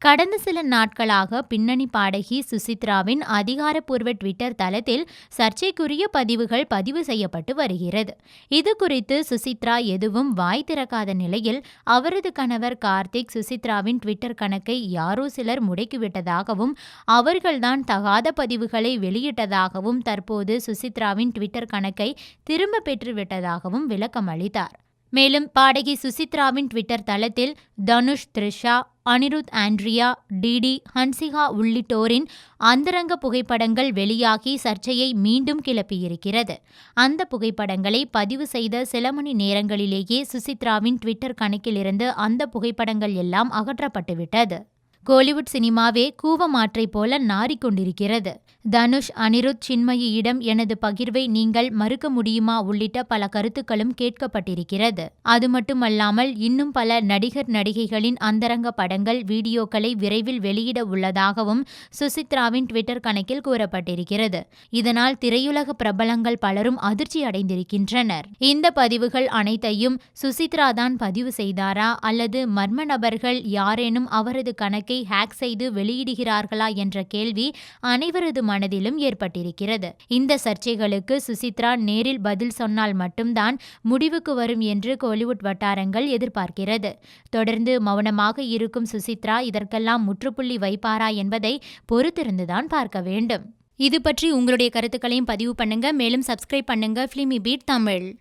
கடந்த சில நாட்களாக பின்னணி பாடகி சுசித்ராவின் அதிகாரப்பூர்வ ட்விட்டர் தளத்தில் சர்ச்சைக்குரிய பதிவுகள் பதிவு செய்யப்பட்டு வருகிறது. இது குறித்து சுசித்ரா எதுவும் வாய் திறக்காத நிலையில் அவரது கணவர் கார்த்திக் சுசித்ராவின் ட்விட்டர் கணக்கை யாரோ சிலர் முடக்கிவிட்டதாகவும் அவர்கள்தான் தகாத பதிவுகளை வெளியிட்டதாகவும் தற்போது சுசித்ராவின் ட்விட்டர் கணக்கை திரும்ப பெற்றுவிட்டதாகவும் விளக்கம் அளித்தார். மேலும் பாடகி சுசித்ராவின் ட்விட்டர் தளத்தில் Dhanush Trisha Anirudh Andrea D D Hansika உள்ளிட்டோரின் அந்தரங்க புகைப்படங்கள் வெளியாகி சர்ச்சையை மீண்டும் கிளப்பியிருக்கிறது. அந்த புகைப்படங்களை பதிவு செய்த சில மணி நேரங்களிலேயே சுசித்ராவின் ட்விட்டர் கணக்கிலிருந்து அந்த புகைப்படங்கள் எல்லாம் அகற்றப்பட்டுவிட்டது. கோலிவுட் சினிமாவே கூவமாற்றை போல நாறிக்கொண்டிருக்கிறது தனுஷ் அனிருத் சின்மயியிடம் எனது பகிர்வை நீங்கள் மறுக்க முடியுமா உள்ளிட்ட பல கருத்துக்களும் கேட்கப்பட்டிருக்கிறது. அது மட்டுமல்லாமல் இன்னும் பல நடிகர் நடிகைகளின் அந்தரங்க படங்கள் வீடியோக்களை விரைவில் வெளியிட உள்ளதாகவும் சுசித்ராவின் ட்விட்டர் கணக்கில் கூறப்பட்டிருக்கிறது. இதனால் திரையுலக பிரபலங்கள் பலரும் அதிர்ச்சி அடைந்திருக்கின்றனர். இந்த பதிவுகள் அனைத்தையும் சுசித்ரா தான் பதிவு செய்தாரா அல்லது மர்ம நபர்கள் யாரேனும் அவரது கணக்கை ஹேக் செய்து வெளியிடுகிறார்களா என்ற கேள்வி அனைவரது மனதிலும் ஏற்பட்டிருக்கிறது. இந்த சர்ச்சைகளுக்கு சுசித்ரா நேரில் பதில் சொன்னால் மட்டும்தான் முடிவுக்கு வரும் என்று கோலிவுட் வட்டாரங்கள் எதிர்பார்க்கிறது. தொடர்ந்து மௌனமாக இருக்கும் சுசித்ரா இதற்கெல்லாம் முற்றுப்புள்ளி வைப்பாரா என்பதை பொறுத்திருந்துதான் பார்க்க வேண்டும். இது பற்றி உங்களுடைய கருத்துக்களையும் பதிவு பண்ணுங்க. மேலும் சப்ஸ்கிரைப் பண்ணுங்க. Filmibeat Tamil.